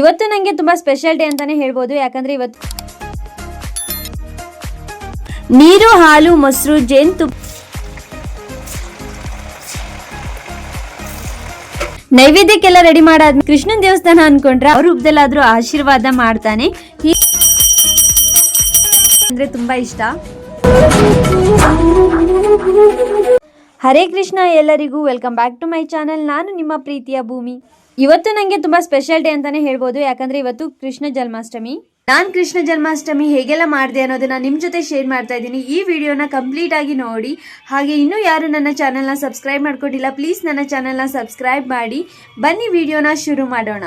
ಇವತ್ತು ನನಗೆ ತುಂಬ ಸ್ಪೆಷಲ್ ಡೇ ಅಂತಾನೆ ಹೇಳ್ಬೋದು, ಯಾಕಂದ್ರೆ ಇವತ್ತು ನೀರು, ಹಾಲು, ಮೊಸರು ಜೇನು ನೈವೇದ್ಯಕ್ಕೆಲ್ಲ ರೆಡಿ ಮಾಡಾದ್ ಕೃಷ್ಣನ್ ದೇವಸ್ಥಾನ ಅನ್ಕೊಂಡ್ರೆ ಅವ್ರ ರೂಪದಲ್ಲಾದ್ರೂ ಆಶೀರ್ವಾದ ಮಾಡ್ತಾನೆ. ಅಂದ್ರೆ ತುಂಬಾ ಇಷ್ಟ. ಹರೇ ಕೃಷ್ಣ ಎಲ್ಲರಿಗೂ welcome back to my channel. ನಾನು ನಿಮ್ಮ ಪ್ರೀತಿಯ ಭೂಮಿ. ಇವತ್ತು ನನಗೆ ತುಂಬಾ ಸ್ಪೆಷಲ್ ಡೇ ಅಂತಾನೆ ಹೇಳ್ಬೋದು. ಯಾಕಂದ್ರೆ ಇವತ್ತು ಕೃಷ್ಣ ಜನ್ಮಾಷ್ಟಮಿ. ನಾನು ಕೃಷ್ಣ ಜನ್ಮಾಷ್ಟಮಿ ಹೇಗೆಲ್ಲ ಮಾಡಿದೆ ಅನ್ನೋದನ್ನ ನಿಮ್ಮ ಜೊತೆ ಶೇರ್ ಮಾಡ್ತಾ ಇದ್ದೀನಿ. ಈ ವಿಡಿಯೋನ ಕಂಪ್ಲೀಟ್ ಆಗಿ ನೋಡಿ. ಹಾಗೆ ಇನ್ನೂ ಯಾರು ನನ್ನ ಚಾನಲ್ನ ಸಬ್ಸ್ಕ್ರೈಬ್ ಮಾಡ್ಕೊಟ್ಟಿಲ್ಲ ಪ್ಲೀಸ್ ನನ್ನ ಚಾನಲ್ನ ಸಬ್ಸ್ಕ್ರೈಬ್ ಮಾಡಿ. ಬನ್ನಿ ವಿಡಿಯೋನ ಶುರು ಮಾಡೋಣ.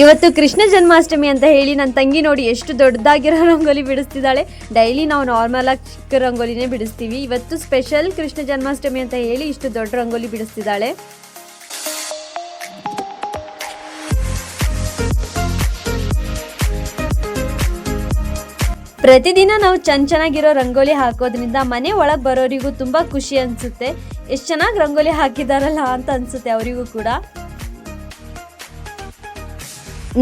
ಇವತ್ತು ಕೃಷ್ಣ ಜನ್ಮಾಷ್ಟಮಿ ಅಂತ ಹೇಳಿ ನನ್ನ ತಂಗಿ ನೋಡಿ ಎಷ್ಟು ದೊಡ್ಡದಾಗಿರೋ ರಂಗೋಲಿ ಬಿಡಿಸ್ತಿದ್ದಾಳೆ. ಡೈಲಿ ನಾವು ನಾರ್ಮಲ್ ಆಗಿ ಚಿಕ್ಕ ರಂಗೋಲಿನೇ ಬಿಡಿಸ್ತೀವಿ. ಇವತ್ತು ಸ್ಪೆಷಲ್ ಕೃಷ್ಣ ಜನ್ಮಾಷ್ಟಮಿ ಅಂತ ಹೇಳಿ ಇಷ್ಟು ದೊಡ್ಡ ರಂಗೋಲಿ ಬಿಡಿಸ್ತಿದ್ದಾಳೆ. ಪ್ರತಿದಿನ ನಾವು ಚೆನ್ನ ಚೆನ್ನಾಗಿರೋ ರಂಗೋಲಿ ಹಾಕೋದ್ರಿಂದ ಮನೆ ಒಳಗೆ ಬರೋರಿಗೂ ತುಂಬ ಖುಷಿ ಅನಿಸುತ್ತೆ. ಎಷ್ಟು ಚೆನ್ನಾಗಿ ರಂಗೋಲಿ ಹಾಕಿದಾರಲ್ಲ ಅಂತ ಅನಿಸುತ್ತೆ ಅವರಿಗೂ ಕೂಡ.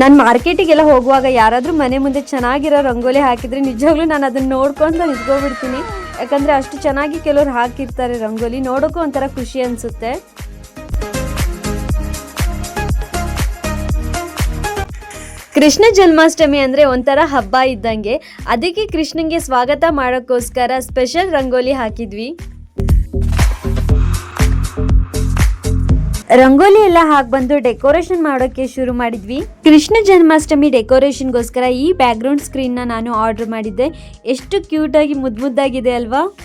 ನಾನು ಮಾರ್ಕೆಟಿಗೆಲ್ಲ ಹೋಗುವಾಗ ಯಾರಾದರೂ ಮನೆ ಮುಂದೆ ಚೆನ್ನಾಗಿರೋ ರಂಗೋಲಿ ಹಾಕಿದರೆ ನಿಜವಾಗ್ಲೂ ನಾನು ಅದನ್ನು ನೋಡ್ಕೊಂಡು ನಿಂತ್ಕೊಬಿಡ್ತೀನಿ. ಯಾಕಂದರೆ ಅಷ್ಟು ಚೆನ್ನಾಗಿ ಕೆಲವ್ರು ಹಾಕಿರ್ತಾರೆ ರಂಗೋಲಿ. ನೋಡೋಕ್ಕೂ ಒಂಥರ ಖುಷಿ ಅನಿಸುತ್ತೆ. ಕೃಷ್ಣ ಜನ್ಮಾಷ್ಟಮಿ ಅಂದರೆ ಒಂಥರ ಹಬ್ಬ ಇದ್ದಂಗೆ. ಅದಕ್ಕೆ ಕೃಷ್ಣನಿಗೆ ಸ್ವಾಗತ ಮಾಡೋಕ್ಕೋಸ್ಕರ ಸ್ಪೆಷಲ್ ರಂಗೋಲಿ ಹಾಕಿದ್ವಿ. ರಂಗೋಲಿ ಎಲ್ಲ ಹಾಕ್ ಬಂದು ಡೆಕೋರೇಷನ್ ಮಾಡೋಕೆ ಶುರು ಮಾಡಿದ್ವಿ. ಕೃಷ್ಣ ಜನ್ಮಾಷ್ಟಮಿ ಡೆಕೋರೇಷನ್ಗೋಸ್ಕರ ಈ ಬ್ಯಾಕ್ಗ್ರೌಂಡ್ ಸ್ಕ್ರೀನ್ನ ನಾನು ಆರ್ಡರ್ ಮಾಡಿದ್ದೆ. ಎಷ್ಟು ಕ್ಯೂಟಾಗಿ ಮುದ್ದು ಮುದ್ದಾಗಿದೆ ಅಲ್ವಾ?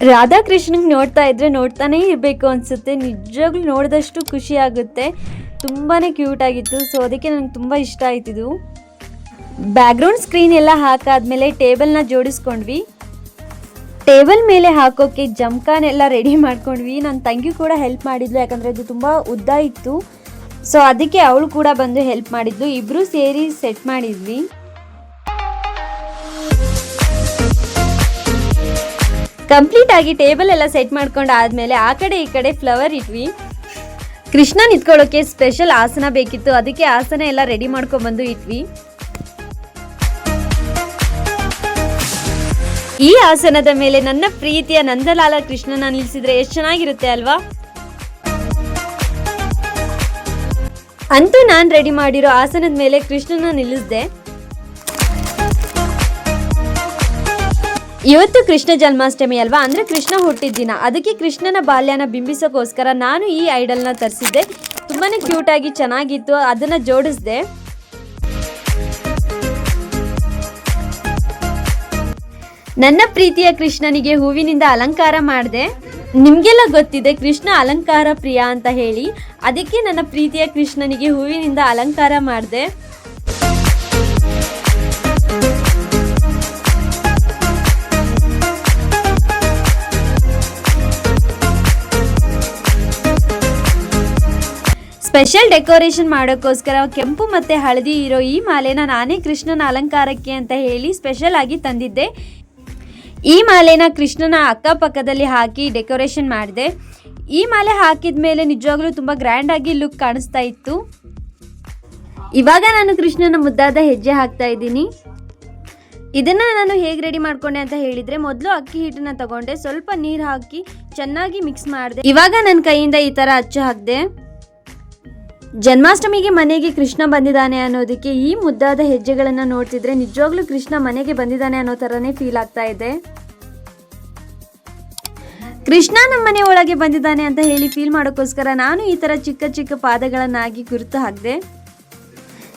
ರಾಧಾಕೃಷ್ಣಂಗೆ ನೋಡ್ತಾ ಇದ್ರೆ ನೋಡ್ತಾನೇ ಇರಬೇಕು ಅನಿಸುತ್ತೆ. ನಿಜವಾಗ್ಲೂ ನೋಡಿದಷ್ಟು ಖುಷಿ ಆಗುತ್ತೆ. ತುಂಬಾ ಕ್ಯೂಟ್ ಆಗಿತ್ತು. ಸೊ, ಅದಕ್ಕೆ ನನಗೆ ತುಂಬ ಇಷ್ಟ ಆಯ್ತಿದು ಬ್ಯಾಕ್ಗ್ರೌಂಡ್ ಸ್ಕ್ರೀನ್ ಎಲ್ಲ ಹಾಕಾದ್ಮೇಲೆ ಟೇಬಲ್ನ ಜೋಡಿಸ್ಕೊಂಡ್ವಿ. ಟೇಬಲ್ ಮೇಲೆ ಹಾಕೋಕೆ ಜಮ್ಕಾನೆಲ್ಲ ರೆಡಿ ಮಾಡ್ಕೊಂಡ್ವಿ. ನನ್ನ ತಂಗಿ ಕೂಡ ಹೆಲ್ಪ್ ಮಾಡಿದ್ಲು, ಯಾಕಂದರೆ ಅದು ತುಂಬ ಉದ್ದ ಇತ್ತು. ಸೊ ಅದಕ್ಕೆ ಅವಳು ಕೂಡ ಬಂದು ಹೆಲ್ಪ್ ಮಾಡಿದ್ಲು. ಇಬ್ಬರು ಸೇರಿ ಸೆಟ್ ಮಾಡಿದ್ವಿ. ಕಂಪ್ಲೀಟ್ ಆಗಿ ಟೇಬಲ್ ಎಲ್ಲ ಸೆಟ್ ಮಾಡ್ಕೊಂಡು ಆದ್ಮೇಲೆ ಆ ಕಡೆ ಈ ಕಡೆ ಫ್ಲವರ್ ಇಟ್ವಿ. ಕೃಷ್ಣ ನಿಂತ್ಕೊಳ್ಳೋಕೆ ಸ್ಪೆಷಲ್ ಆಸನ ಬೇಕಿತ್ತು. ಅದಕ್ಕೆ ಆಸನ ಎಲ್ಲ ರೆಡಿ ಮಾಡ್ಕೊಂಡ್ಬಂದು ಇಟ್ವಿ. ಈ ಆಸನದ ಮೇಲೆ ನನ್ನ ಪ್ರೀತಿಯ ನಂದಲಾಲ ಕೃಷ್ಣನ ನಿಲ್ಲಿಸಿದ್ರೆ ಎಷ್ಟು ಚೆನ್ನಾಗಿರುತ್ತೆ ಅಲ್ವಾ? ಅಂತೂ ನಾನು ರೆಡಿ ಮಾಡಿರೋ ಆಸನದ ಮೇಲೆ ಕೃಷ್ಣನ ನಿಲ್ಲಿಸಿದೆ. ಇವತ್ತು ಕೃಷ್ಣ ಜನ್ಮಾಷ್ಟಮಿ ಅಲ್ವಾ? ಅಂದ್ರೆ ಕೃಷ್ಣ ಹುಟ್ಟಿದ ದಿನ. ಅದಕ್ಕೆ ಕೃಷ್ಣನ ಬಾಲ್ಯನ ಬಿಂಬಿಸೋಕ್ಕೋಸ್ಕರ ನಾನು ಈ ಐಡಲ್ನ ತರಿಸಿದ್ದೆ. ತುಂಬಾನೇ ಕ್ಯೂಟ್ ಆಗಿ ಚೆನ್ನಾಗಿತ್ತು. ಅದನ್ನ ಜೋಡಿಸಿದೆ. ನನ್ನ ಪ್ರೀತಿಯ ಕೃಷ್ಣನಿಗೆ ಹೂವಿನಿಂದ ಅಲಂಕಾರ ಮಾಡಿದೆ. ನಿಮಗೆಲ್ಲ ಗೊತ್ತಿದೆ, ಕೃಷ್ಣ ಅಲಂಕಾರ ಪ್ರಿಯ ಅಂತ ಹೇಳಿ. ಅದಕ್ಕೆ ನನ್ನ ಪ್ರೀತಿಯ ಕೃಷ್ಣನಿಗೆ ಹೂವಿನಿಂದ ಅಲಂಕಾರ ಮಾಡಿದೆ. ಸ್ಪೆಷಲ್ ಡೆಕೋರೇಷನ್ ಮಾಡೋಕ್ಕೋಸ್ಕರ ಕೆಂಪು ಮತ್ತು ಹಳದಿ ಇರೋ ಈ ಮಾಲೆನ ನಾನೇ ಕೃಷ್ಣನ ಅಲಂಕಾರಕ್ಕೆ ಅಂತ ಹೇಳಿ ಸ್ಪೆಷಲ್ ಆಗಿ ತಂದಿದ್ದೆ. ಈ ಮಾಲೆನ ಕೃಷ್ಣನ ಅಕ್ಕಪಕ್ಕದಲ್ಲಿ ಹಾಕಿ ಡೆಕೋರೇಷನ್ ಮಾಡಿದೆ. ಈ ಮಾಲೆ ಹಾಕಿದ ಮೇಲೆ ನಿಜವಾಗ್ಲೂ ತುಂಬ ಗ್ರ್ಯಾಂಡಾಗಿ ಲುಕ್ ಕಾಣಿಸ್ತಾ ಇತ್ತು. ಇವಾಗ ನಾನು ಕೃಷ್ಣನ ಮುದ್ದಾದ ಹೆಜ್ಜೆ ಹಾಕ್ತಾ ಇದ್ದೀನಿ. ಇದನ್ನ ನಾನು ಹೇಗೆ ರೆಡಿ ಮಾಡ್ಕೊಂಡೆ ಅಂತ ಹೇಳಿದ್ರೆ ಮೊದಲು ಅಕ್ಕಿ ಹಿಟ್ಟನ್ನ ತಗೊಂಡೆ, ಸ್ವಲ್ಪ ನೀರು ಹಾಕಿ ಚೆನ್ನಾಗಿ ಮಿಕ್ಸ್ ಮಾಡಿದೆ. ಇವಾಗ ನನ್ನ ಕೈಯಿಂದ ಈ ಥರ ಅಚ್ಚು ಹಾಕಿದೆ. ಜನ್ಮಾಷ್ಟಮಿಗೆ ಮನೆಗೆ ಕೃಷ್ಣ ಬಂದಿದ್ದಾನೆ ಅನ್ನೋದಕ್ಕೆ ಈ ಮುದ್ದಾದ ಹೆಜ್ಜೆಗಳನ್ನು ನೋಡ್ತಿದ್ರೆ ನಿಜವಾಗ್ಲೂ ಕೃಷ್ಣ ಮನೆಗೆ ಬಂದಿದ್ದಾನೆ ಅನ್ನೋ ಥರನೇ ಫೀಲ್ ಆಗ್ತಾ ಇದೆ. ಕೃಷ್ಣ ನಮ್ಮ ಮನೆ ಒಳಗೆ ಬಂದಿದ್ದಾನೆ ಅಂತ ಹೇಳಿ ಫೀಲ್ ಮಾಡೋಕ್ಕೋಸ್ಕರ ನಾನು ಈ ಥರ ಚಿಕ್ಕ ಚಿಕ್ಕ ಪಾದಗಳನ್ನಾಗಿ ಗುರುತು ಹಾಕಿದೆ.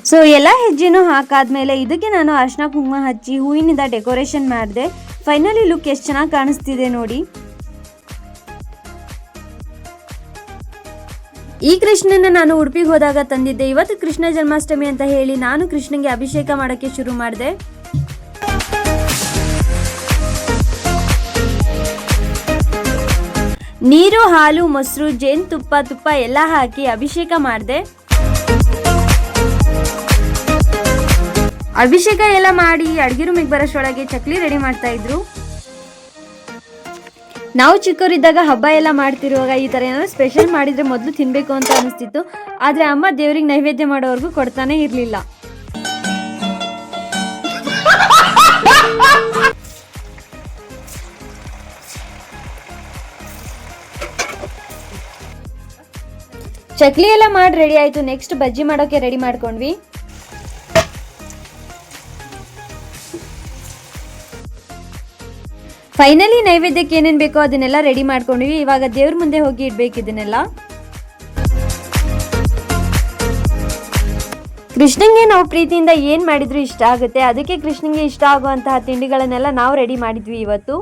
ಸೊ ಎಲ್ಲ ಹೆಜ್ಜೆನೂ ಹಾಕಾದ್ಮೇಲೆ ಇದಕ್ಕೆ ನಾನು ಅರ್ಶಿನ ಕುಂಕುಮ ಹಚ್ಚಿ ಹೂವಿನಿಂದ ಡೆಕೋರೇಷನ್ ಮಾಡಿದೆ. ಫೈನಲಿ ಲುಕ್ ಎಷ್ಟು ಚೆನ್ನಾಗಿ ಕಾಣಿಸ್ತಿದೆ ನೋಡಿ. ಈ ಕೃಷ್ಣನ ನಾನು ಉಡುಪಿಗೆ ಹೋದಾಗ ತಂದಿದ್ದೆ. ಇವತ್ತು ಕೃಷ್ಣ ಜನ್ಮಾಷ್ಟಮಿ ಅಂತ ಹೇಳಿ ನಾನು ಕೃಷ್ಣನಿಗೆ ಅಭಿಷೇಕ ಮಾಡೋಕ್ಕೆ ಶುರು ಮಾಡಿದೆ. ನೀರು, ಹಾಲು, ಮೊಸರು, ಜೇನುತುಪ್ಪ, ತುಪ್ಪ ಎಲ್ಲ ಹಾಕಿ ಅಭಿಷೇಕ ಮಾಡಿದೆ. ಅಭಿಷೇಕ ಎಲ್ಲ ಮಾಡಿ ಅಡುಗೆ ರೂಮಿಗೆ ಬರೋಷ್ಟೊಳಗೆ ಚಕ್ಲಿ ರೆಡಿ ಮಾಡ್ತಾ ಇದ್ರು. ನಾವು ಚಿಕ್ಕವರಿದ್ದಾಗ ಹಬ್ಬ ಎಲ್ಲ ಮಾಡ್ತಿರುವಾಗ ಈ ಥರ ಏನಾದರೂ ಸ್ಪೆಷಲ್ ಮಾಡಿದರೆ ಮೊದಲು ತಿನ್ನಬೇಕು ಅಂತ ಅನಿಸ್ತಿತ್ತು. ಆದರೆ ಅಮ್ಮ ದೇವರಿಗೆ ನೈವೇದ್ಯ ಮಾಡೋವರೆಗೂ ಕೊಡ್ತಾನೆ ಇರಲಿಲ್ಲ. ಚಕ್ಲಿ ಎಲ್ಲ ಮಾಡಿ ರೆಡಿ ಆಯಿತು. ನೆಕ್ಸ್ಟ್ ಬಜ್ಜಿ ಮಾಡೋಕ್ಕೆ ರೆಡಿ ಮಾಡ್ಕೊಂಡ್ವಿ. ಫೈನಲಿ ನೈವೇದ್ಯಕ್ಕೆ ಏನೇನು ಬೇಕೋ ಅದನ್ನೆಲ್ಲ ರೆಡಿ ಮಾಡ್ಕೊಂಡ್ವಿ. ಇವಾಗ ದೇವ್ರ ಮುಂದೆ ಹೋಗಿ ಇಡ್ಬೇಕು ಇದನ್ನೆಲ್ಲ. ಕೃಷ್ಣಂಗೆ ನಾವು ಪ್ರೀತಿಯಿಂದ ಏನು ಮಾಡಿದ್ರು ಇಷ್ಟ ಆಗುತ್ತೆ? ಅದಕ್ಕೆ ಕೃಷ್ಣಂಗೆ ಇಷ್ಟ ಆಗುವಂತಹ ತಿಂಡಿಗಳನ್ನೆಲ್ಲ ನಾವು ರೆಡಿ ಮಾಡಿದ್ವಿ ಇವತ್ತು.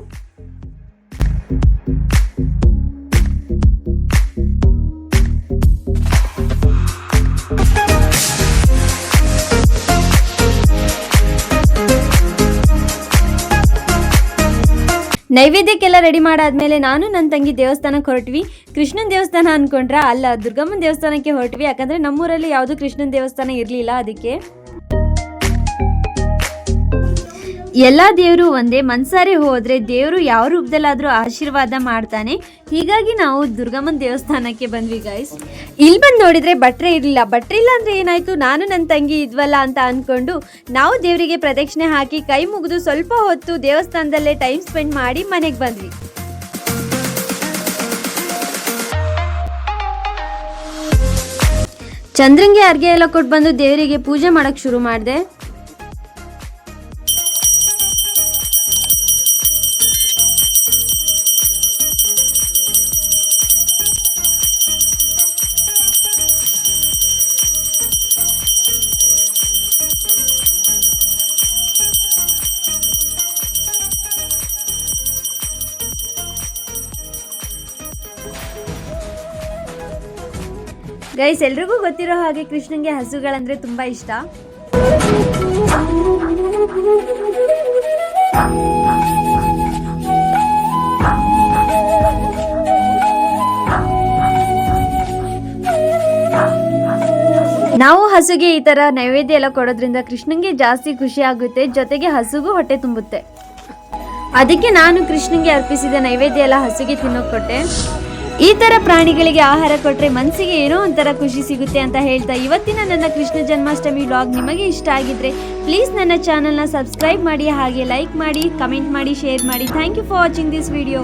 ನೈವೇದ್ಯಕ್ಕೆಲ್ಲ ರೆಡಿ ಮಾಡಾದ್ಮೇಲೆ ನಾನು ನನ್ನ ತಂಗಿ ದೇವಸ್ಥಾನಕ್ಕೆ ಹೊರಟ್ವಿ. ಕೃಷ್ಣನ್ ದೇವಸ್ಥಾನ ಅನ್ಕೊಂಡ್ರ ಅಲ್ಲ ದುರ್ಗಮ್ಮನ ದೇವಸ್ಥಾನಕ್ಕೆ ಹೊರಟ್ವಿ. ಯಾಕಂದ್ರೆ ನಮ್ಮೂರಲ್ಲಿ ಯಾವುದು ಕೃಷ್ಣನ ದೇವಸ್ಥಾನ ಇರಲಿಲ್ಲ ಅದಕ್ಕೆ. ಎಲ್ಲ ದೇವರು ಒಂದೇ, ಮನ್ಸಾರೆ ಹೋದ್ರೆ ದೇವರು ಯಾವ ರೂಪದಲ್ಲಾದ್ರೂ ಆಶೀರ್ವಾದ ಮಾಡ್ತಾನೆ. ಹೀಗಾಗಿ ನಾವು ದುರ್ಗಮ್ಮನ ದೇವಸ್ಥಾನಕ್ಕೆ ಬಂದ್ವಿ ಗೈಸ್ ಇಲ್ಲಿ ಬಂದು ನೋಡಿದ್ರೆ ಬಟ್ರೆ ಇರಲಿಲ್ಲ. ಬಟ್ರೆ ಇಲ್ಲ ಅಂದ್ರೆ ಏನಾಯ್ತು? ನಾನು ನನ್ನ ತಂಗಿ ಇದ್ವಲ್ಲ ಅಂತ ಅನ್ಕೊಂಡು ನಾವು ದೇವರಿಗೆ ಪ್ರದಕ್ಷಿಣೆ ಹಾಕಿ ಕೈ ಮುಗಿದು ಸ್ವಲ್ಪ ಹೊತ್ತು ದೇವಸ್ಥಾನದಲ್ಲೇ ಟೈಮ್ ಸ್ಪೆಂಡ್ ಮಾಡಿ ಮನೆಗೆ ಬಂದ್ವಿ. ಚಂದ್ರಂಗೆ ಅರ್ಗೆ ಎಲ್ಲ ಕೊಟ್ಟು ಬಂದು ದೇವರಿಗೆ ಪೂಜೆ ಮಾಡಕ್ಕೆ ಶುರು ಮಾಡಿದೆ. ಗೈಸ್ ಎಲ್ರಿಗೂ ಗೊತ್ತಿರೋ ಹಾಗೆ ಕೃಷ್ಣನ್ಗೆ ಹಸುಗಳಂದ್ರೆ ತುಂಬಾ ಇಷ್ಟ. ನಾವು ಹಸುಗೆ ಈ ತರ ನೈವೇದ್ಯ ಎಲ್ಲ ಕೊಡೋದ್ರಿಂದ ಕೃಷ್ಣನ್ಗೆ ಜಾಸ್ತಿ ಖುಷಿ ಆಗುತ್ತೆ, ಜೊತೆಗೆ ಹಸುಗೂ ಹೊಟ್ಟೆ ತುಂಬುತ್ತೆ. ಅದಕ್ಕೆ ನಾನು ಕೃಷ್ಣನ್ಗೆ ಅರ್ಪಿಸಿದ ನೈವೇದ್ಯ ಎಲ್ಲ ಹಸುಗೆ ತಿನ್ನೋಕ್ ಕೊಟ್ಟೆ. ಈ ತರ ಪ್ರಾಣಿಗಳಿಗೆ ಆಹಾರ ಕೊಟ್ರೆ ಮನಸ್ಸಿಗೆ ಏನೋ ಒಂಥರ ಖುಷಿ ಸಿಗುತ್ತೆ ಅಂತ ಹೇಳ್ತಾ ಇವತ್ತಿನ ನನ್ನ ಕೃಷ್ಣ ಜನ್ಮಾಷ್ಟಮಿ ವ್ಲಾಗ್ ನಿಮಗೆ ಇಷ್ಟ ಆಗಿದ್ರೆ ಪ್ಲೀಸ್ ನನ್ನ ಚಾನೆಲ್ನ ಸಬ್ಸ್ಕ್ರೈಬ್ ಮಾಡಿ ಹಾಗೆ ಲೈಕ್ ಮಾಡಿ ಕಮೆಂಟ್ ಮಾಡಿ ಶೇರ್ ಮಾಡಿ. Thank you for watching this video